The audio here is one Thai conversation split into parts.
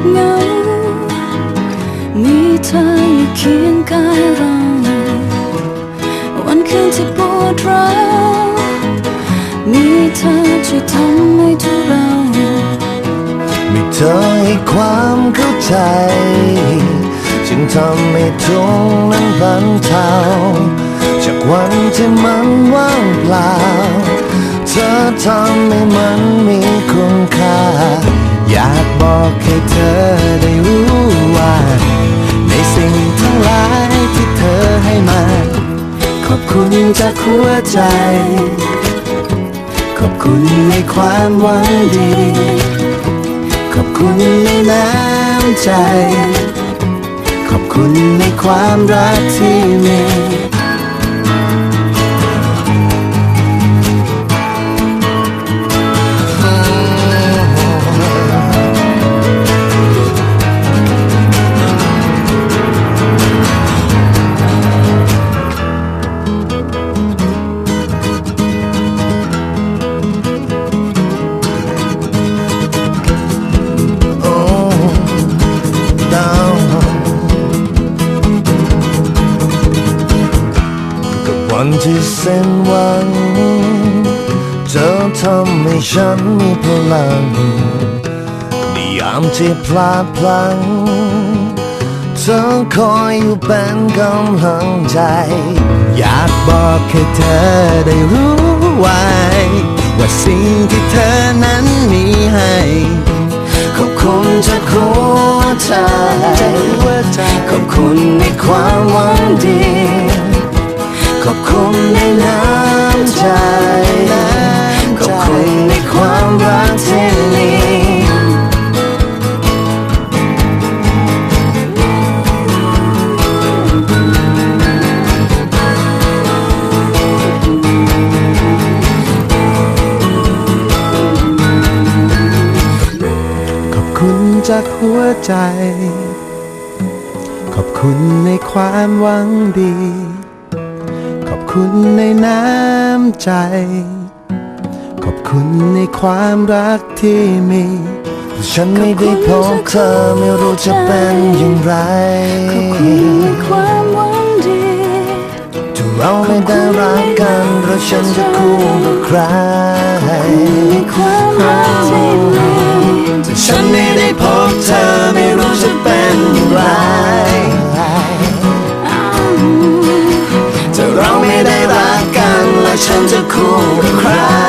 บเหงา มีเธออยู่เคียงกายเรา วันคืนที่ปวดร้าวมีเธอช่วยทำให้ทุเรา มีเธอให้ความเข้าใจ จึงทำให้ทุกข์นั้นบรรเทาจากวันที่มันว่างเปล่า เธอทำให้มันมีคุณค่า อยากบอกให้เธอได้รู้ว่า ในสิ่งทั้งหลายที่เธอให้มา ขอบคุณจากหัวใจ ขอบคุณในความหวังดี ขอบคุณในน้ำใจ ขอบคุณในความรักที่มี พลังในยามที่พลาดพลั้งเธอคอยอยู่เป็นกำลังใจ อยากบอกให้เธอได้รู้ไว้ ว่าสิ่งที่เธอนั้นมีให้ขอบคุณจากหัวใจขอบคุณในความหวังดีขอบคุณในน้ำใจ คุณในความรักที่มีขอบคุณจากหัวใจ ขอบคุณในความหวังดี ขอบคุณในน้ำใจ คุณในความรักที่มีฉันไม่ได้พบเธอไม่รู้จะเป็นอย่างไรขอบคุณในความหวังดีถ้าเราไม่ได้รักกันเราฉันจะคู่กับใครคุณในความรักที่มีฉันไม่ได้พบเธอไม่รู้จะเป็นอย่างไรถ้าเราไม่ได้รักกันแล้วฉันจะคู่กับใคร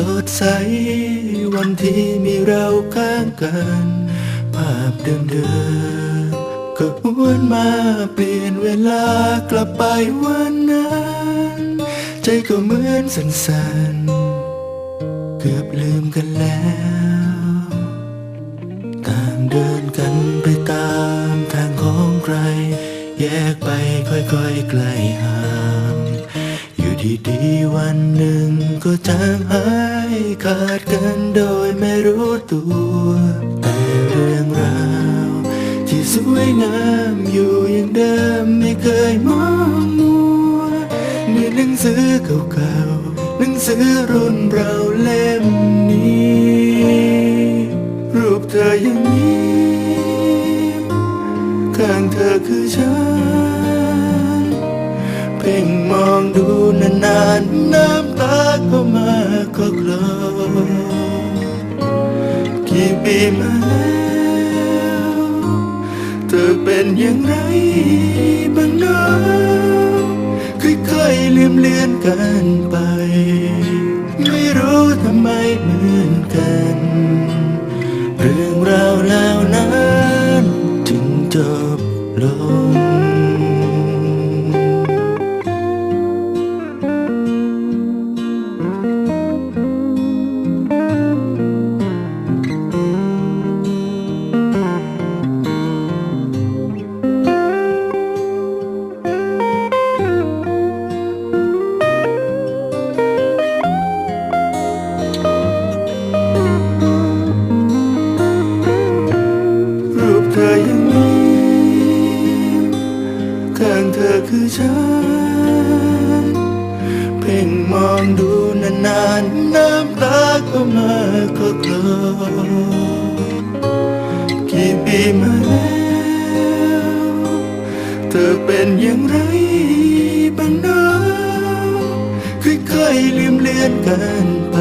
สดใส วันที่มีเราข้างกัน ภาพเดิมๆก็หวนมาเปลี่ยนเวลากลับไปวันนั้น ใจก็เหมือนสั่นๆ เกือบลืมกันแล้วต่างเดินกันไปตามทางของใคร แยกไปค่อยๆไกลห่าง อยู่ดีๆวันหนึ่งก็จางหายขาดกันโดยไม่รู้ตัว แต่เรื่องราว ที่สวยงามอยู่อย่างเดิมไม่เคยมองมัวในหนังสือเก่าๆหนังสือรุ่นเราเล่มนี้ รูปเธอยังมีข้างเธอคือฉัน เพ่งมองดูนานๆน้ำตาก็มาก็คลอกี่ปีมาแล้วเธอเป็นอย่างไรบ้างนะค่อยๆลืมเลือนกันไป ไม่รู้ทำไมเหมือนกัน เรื่องราวแล้วนั้น ถึงจบลง ฉัน เพ่งมองดูนานๆน้ำตาก็มาก็กลอกี่ปีมาแล้วเธอเป็นอย่างไรบ้างนะค่อยๆลืมเลือนกันไป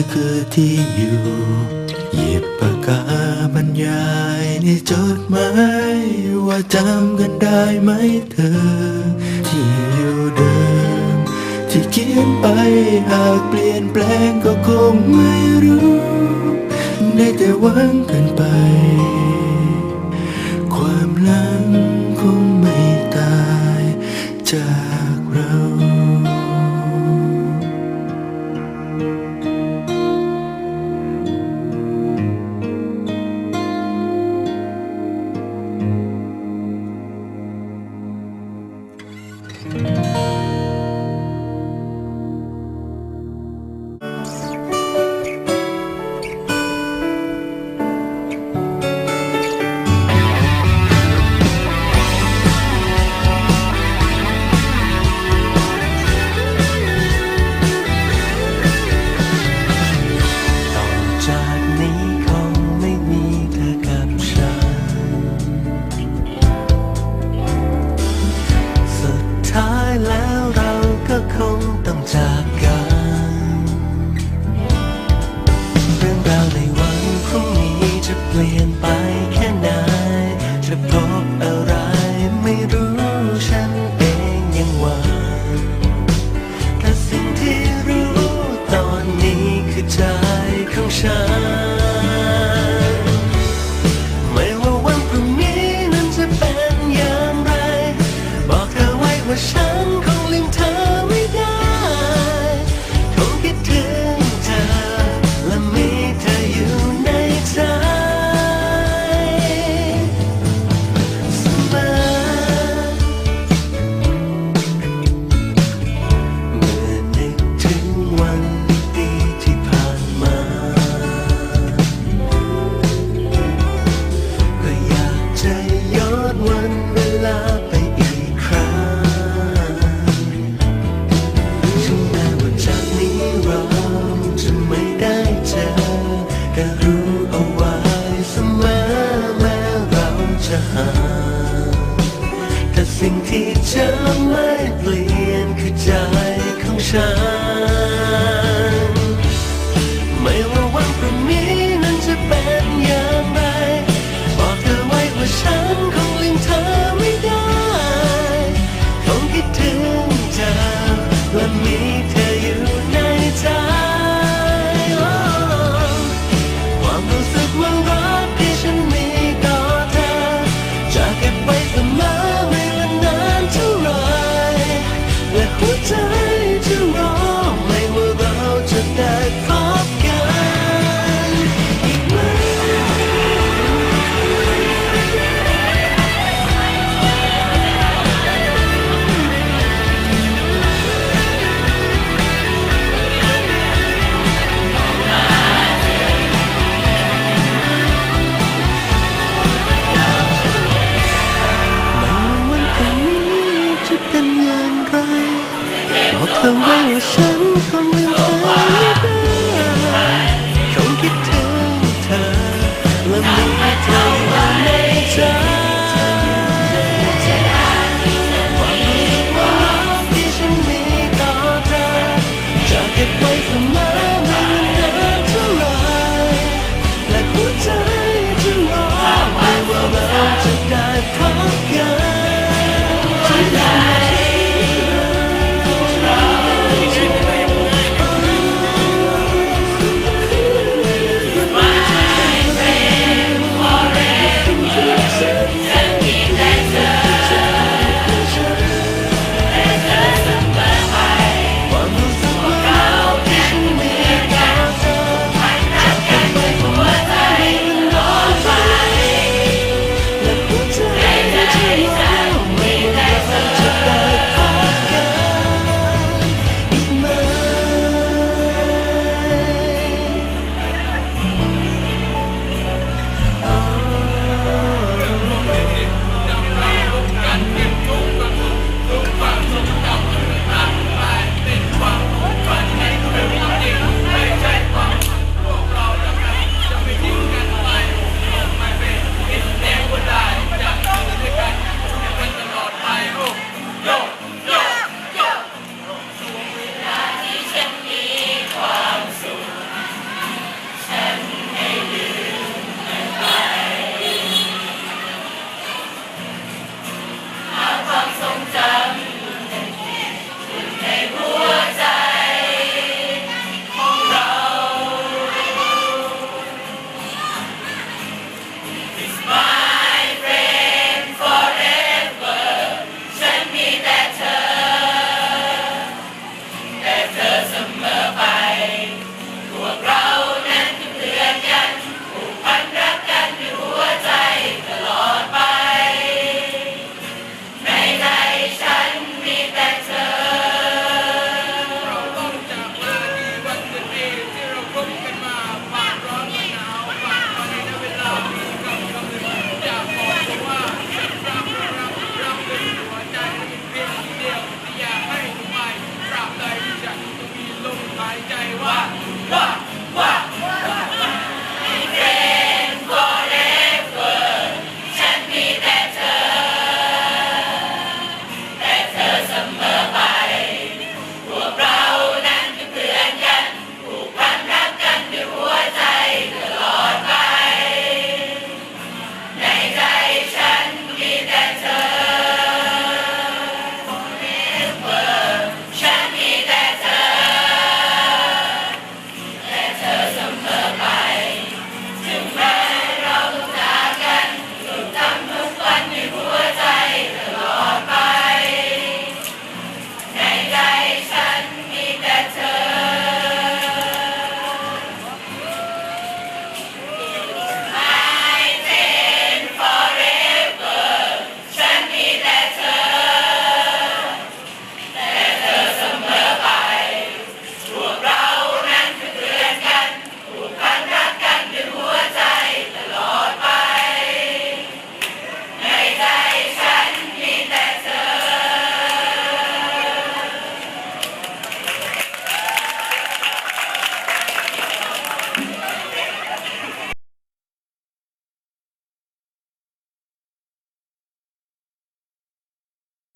ยคือที่อยู่หยิบปากกาบรรยายในจดหมายว่าจำกันได้ไหมเธอ ที่อยู่เดิม ที่เขียนไปหากเปลี่ยนแปลงก็คงไม่รู้ ได้แต่หวังกันไป 重生 เปลี่ยนคือใจของฉัน